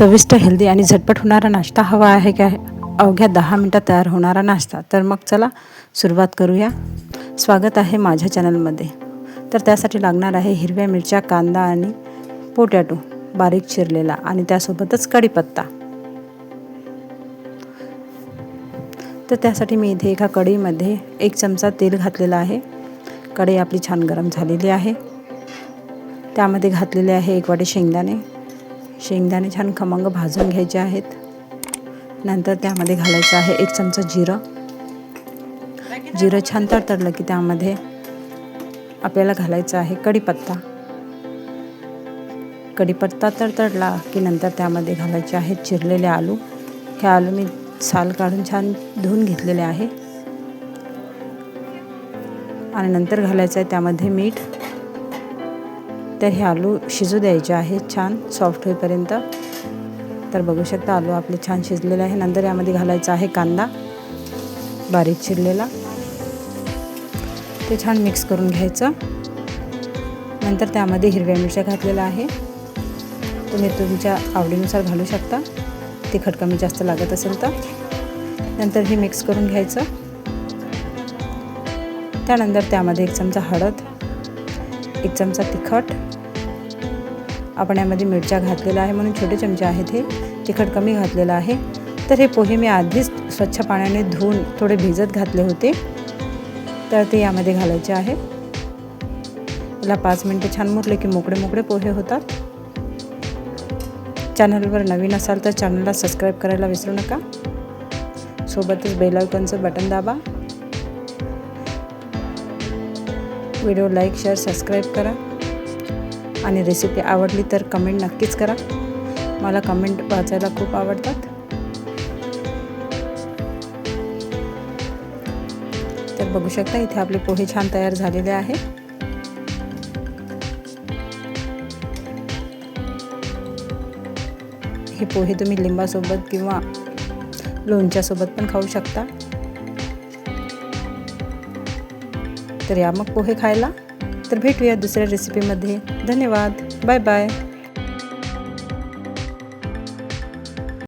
चविष्ट हेल्दी आणि झटपट होणारा नाश्ता हवा आहे काय अवघ्या दहा मिनटात तयार होणारा नाश्ता. तर मग चला सुरुवात करूया. स्वागत आहे माझ्या चॅनलमध्ये. तर त्यासाठी लागणार आहे हिरव्या मिरच्या कांदा आणि पोटॅटो. बारीक चिरलेला आणि त्यासोबतच कढीपत्ता. तर त्यासाठी मी इथे एका कढईमध्ये एक चमचा तेल घातलेला आहे. कढई आपली छान गरम झालेली आहे. त्यामध्ये घातलेले आहे एक वाटी शेंगदाणे. शेंगदाणे छान खमंग भाजून घ्यायचे आहेत. नंतर त्यामध्ये घालायचं आहे एक चमचा जिरं. जिरं छान तडतडलं की त्यामध्ये आपल्याला घालायचं आहे कढीपत्ता. कढीपत्ता तडतडला की नंतर त्यामध्ये घालायचे आहेत चिरलेले आलू. हे आलू मी साल काढून छान धुवून घेतलेले आहे. आणि नंतर घालायचं आहे त्यामध्ये मीठ. तर हे आलू शिजू द्यायचे आहेत छान सॉफ्ट होईपर्यंत. तर बघू शकता आलू आपले छान शिजलेले आहे. नंतर यामध्ये घालायचा आहे कांदा बारीक चिरलेला. ते छान मिक्स करून घ्यायचं. नंतर त्यामध्ये हिरव्या मिरच्या घातलेल्या आहे. तुम्ही तुमच्या आवडीनुसार घालू शकता. तिखट कमी जास्त लागत असेल तर. नंतर हे मिक्स करून घ्यायचं. त्यानंतर त्यामध्ये एक चमचा हळद एक चमचा तिखट आपण यामध्ये मिरच्या घातलेल्या आहे म्हणून छोटे चमचे आहेत हे. तिखट कमी घातलेलं आहे. तर हे पोहे मी आधीच स्वच्छ पाण्याने धुवून थोडे भिजत घातले होते. तर ते यामध्ये घालायचे आहे. याला पाच मिनटं छान मुरले की मोकळे मोकळे पोहे होतात. चॅनलवर नवीन असाल तर चॅनलला सबस्क्राईब करायला विसरू नका. सोबतच बेलायकॉनचं बटन दाबा. व्हिडिओ लाईक शेअर सबस्क्राईब करा. आणि रेसिपी आवडली तर कमेंट नक्कीच करा. मला कमेंट वाचायला खूप आवडतात. तर बघू शकता इथे आपले पोहे छान तयार झालेले आहे. हे पोहे तुम्ही लिंबासोबत किंवा लोणच्यासोबत पण खाऊ शकता. तर या मग पोहे खायला. तर भेटूया दुसऱ्या रेसिपीमध्ये धन्यवाद. Bye bye